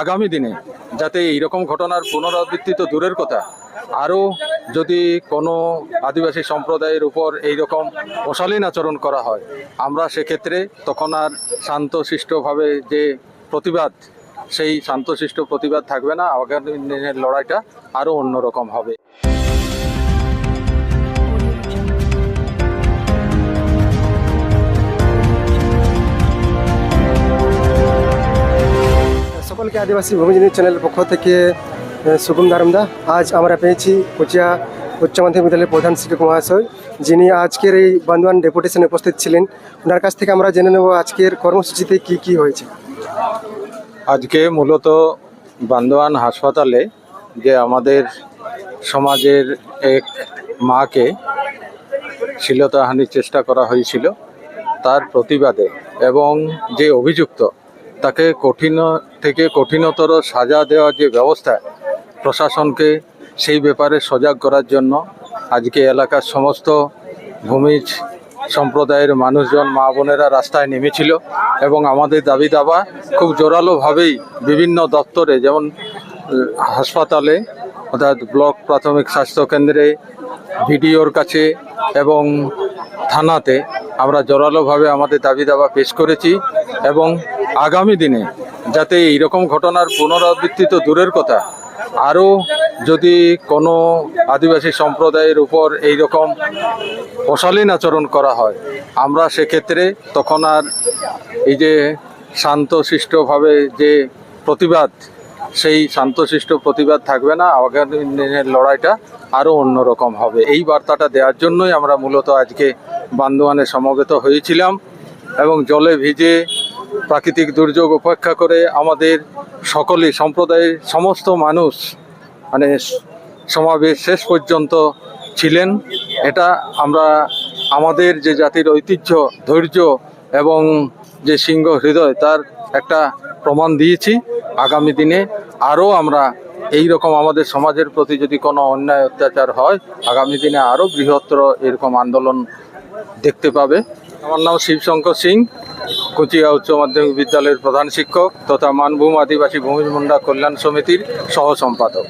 আগামী দিনে যাতে এইরকম ঘটনার পুনরাবৃত্তি তো দূরের কথা, আরও যদি কোনো আদিবাসী সম্প্রদায়ের উপর এইরকম অশালীন আচরণ করা হয়, আমরা সেক্ষেত্রে তখন আর শান্তশিষ্টভাবে যে প্রতিবাদ, সেই শান্তশিষ্ট প্রতিবাদ থাকবে না, আগামী দিনের লড়াইটা আরও অন্যরকম হবে। সকলকে আদিবাসী ভূমিজনী চ্যানেলের পক্ষ থেকে শুভম দারমদা আজ আমরা পেয়েছি কুচিয়া উচ্চ মাধ্যমিক বিদ্যালয়ের প্রধান শিক্ষক মহাশয়, যিনি আজকের এই বান্দোয়ান ডেপুটেশনে উপস্থিত ছিলেন। ওনার কাছ থেকে আমরা জেনে নেব আজকের কর্মসূচিতে কি কি হয়েছে। আজকে মূলত বান্দোয়ান হাসপাতালে যে আমাদের সমাজের এক মাকে শ্লীলতাহানির চেষ্টা করা হয়েছিল, তার প্রতিবাদে এবং যে অভিযুক্ত তাকে কঠিন, থেকে কঠিনতর সাজা দেওয়ার যে ব্যবস্থা প্রশাসনকে, সেই ব্যাপারে সজাগ করার জন্য আজকে এলাকার সমস্ত ভূমিজ সম্প্রদায়ের মানুষজন, মা বোনেরা রাস্তায় নেমেছিল এবং আমাদের দাবি দাবা খুব জোরালোভাবেই বিভিন্ন দপ্তরে, যেমন হাসপাতালে, অর্থাৎ ব্লক প্রাথমিক স্বাস্থ্য কেন্দ্রে, ভিডিওর কাছে এবং থানাতে আমরা জোরালোভাবে আমাদের দাবি দাবা পেশ করেছি এবং আগামী দিনে যাতে এইরকম ঘটনার পুনরাবৃত্তি তো দূরের কথা, আরও যদি কোনো আদিবাসী সম্প্রদায়ের উপর এই রকম অশালীন আচরণ করা হয়, আমরা সেক্ষেত্রে তখন আর এই যে শান্তশিষ্টভাবে যে প্রতিবাদ, সেই শান্তশিষ্ট প্রতিবাদ থাকবে না, আগামী দিনের লড়াইটা আরও অন্যরকম হবে। এই বার্তাটা দেওয়ার জন্যই আমরা মূলত আজকে বান্দোয়ানে সমবেত হয়েছিলাম এবং জলে ভিজে প্রাকৃতিক দুর্যোগ উপেক্ষা করে আমাদের সকলে সম্প্রদায়ের সমস্ত মানুষ মানে সমাবেশ শেষ পর্যন্ত ছিলেন। এটা আমরা আমাদের যে জাতির ঐতিহ্য, ধৈর্য এবং যে সিংহ হৃদয়, তার একটা প্রমাণ দিয়েছি। আগামী দিনে আরও আমরা এই রকম আমাদের সমাজের প্রতি যদি কোনো অন্যায় অত্যাচার হয়, আগামী দিনে আরও বৃহত্তর এরকম আন্দোলন দেখতে পাবে। আমার নাম শিবশঙ্কর সিং। কুচিয়া উচ্চ মাধ্যমিক বিদ্যালয়ের প্রধান শিক্ষক তথা মানভূম আদিবাসী ভূমি মুন্ডা কল্যাণ সমিতির সহ সম্পাদক